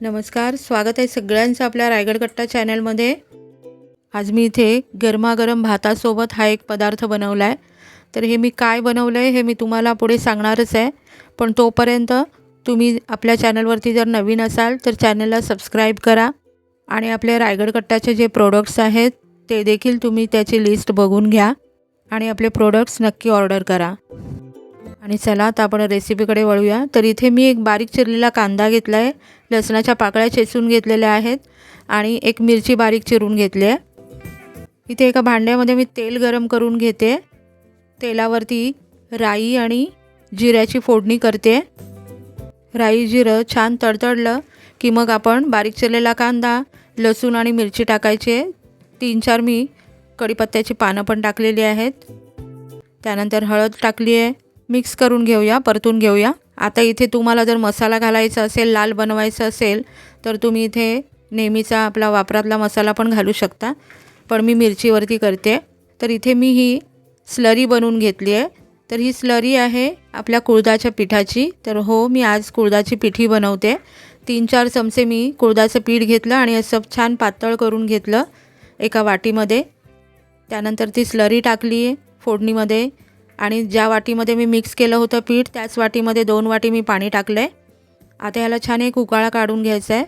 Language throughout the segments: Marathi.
नमस्कार स्वागत आहे सगळ्यांचं आपल्या रायगड कट्टा चॅनलमध्ये. आज मी इथे गरमागरम भातासोबत हा एक पदार्थ बनवला आहे तर हे मी काय बनवलं आहे हे मी तुम्हाला पुढे सांगणारच आहे. पण तोपर्यंत तुम्ही आपल्या चॅनलवरती जर नवीन असाल तर चॅनलला सबस्क्राईब करा. आणि आपल्या रायगड कट्टाचे जे प्रोडक्ट्स आहेत ते देखील तुम्ही त्याची लिस्ट बघून घ्या. आणि आपले प्रोडक्ट्स नक्की ऑर्डर करा. आणि चला आता आपण रेसिपीकडे वळूया. तर इथे मी एक बारीक चिरलेला कांदा घेतला आहे लसणाच्या पाकळ्या चेचून घेतलेल्या आहेत आणि एक मिरची बारीक चिरून घेतली आहे. इथे एका भांड्यामध्ये मी तेल गरम करून घेते. तेलावरती राई आणि जिऱ्याची फोडणी करते. राई जिरं छान तडतडलं की मग आपण बारीक चिरलेला कांदा लसूण आणि मिरची टाकायचे. तीन चार मी कढीपत्त्याची पानं पण टाकलेली आहेत. त्यानंतर हळद टाकली आहे मिक्स करून घेऊया परतून घेऊया. आता इथे तुम्हाला जर मसाला घालायचा असेल लाल बनवायचा असेल तर तुम्ही इथे नेहमीचा आपला वापरातला मसाला पण घालू शकता. पण मी मिरचीवरती करते. तर इथे मी ही स्लरी बनवून घेतली आहे. तर ही स्लरी आहे आपल्या कुळदाच्या पिठाची. तर हो मी आज कुळदाची पिठी बनवते. तीन चार चमचे मी कुळदाचं पीठ घेतलं आणि असं छान पातळ करून घेतलं एका वाटीमध्ये. त्यानंतर ती स्लरी टाकली आहे फोडणीमध्ये. आणि ज्या वाटीमध्ये मी मिक्स केलं होतं पीठ त्याच वाटीमध्ये दोन वाटी मी पाणी टाकलं आहे आता ह्याला छान एक उकाळा काढून घ्यायचा आहे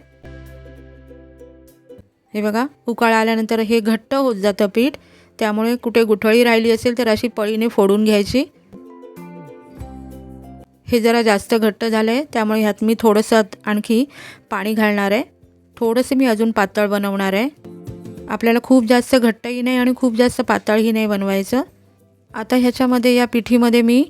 हे बघा उकाळा आल्यानंतर हे घट्ट होत जातं पीठ. त्यामुळे कुठे गुठळी राहिली असेल तर अशी पळीने फोडून घ्यायची. हे जरा जास्त घट्ट झालं आहे त्यामुळे ह्यात मी थोडंसं आणखी पाणी घालणार आहे थोडंसं मी अजून पातळ बनवणार आहे आपल्याला खूप जास्त घट्टही नाही आणि खूप जास्त पातळही नाही बनवायचं. आता ह्याच्यामध्ये या पिठीमध्ये मी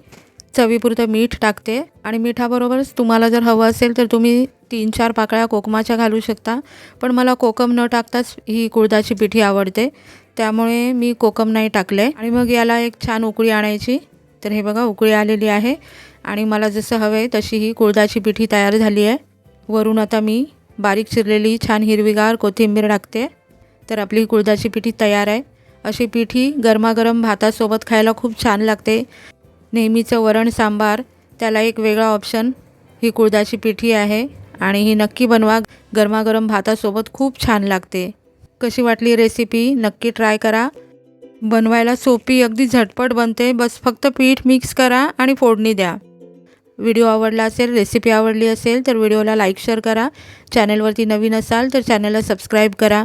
चवीपुरतं मीठ टाकते आणि मिठाबरोबरच तुम्हाला जर हवं असेल तर तुम्ही तीन चार पाकळ्या कोकमाच्या घालू शकता. पण मला कोकम न टाकताच ही कुळदाची पिठी आवडते. त्यामुळे मी कोकम नाही टाकले. आणि मग याला एक छान उकळी आणायची. तर हे बघा उकळी आलेली आहे. आणि मला जसं हवं आहे तशी ही कुळदाची पिठी तयार झाली आहे. वरून आता मी बारीक चिरलेली छान हिरवीगार कोथिंबीर टाकते. तर आपली कुळदाची पिठी तयार आहे. अशी पिठी गरमागरम भातासोबत खायला खूप छान लागते. नेहमीचं वरण सांबार त्याला एक वेगळा ऑप्शन ही कुळदाची पिठी आहे आणि ही नक्की बनवा. गरमागरम भातासोबत खूप छान लागते. कशी वाटली रेसिपी नक्की ट्राय करा. बनवायला सोपी अगदी झटपट बनते. बस फक्त पीठ मिक्स करा आणि फोडणी द्या. व्हिडिओ आवडला असेल रेसिपी आवडली असेल तर व्हिडिओला लाईक शेअर करा. चॅनलवरती नवीन असाल तर चॅनलला सबस्क्राईब करा.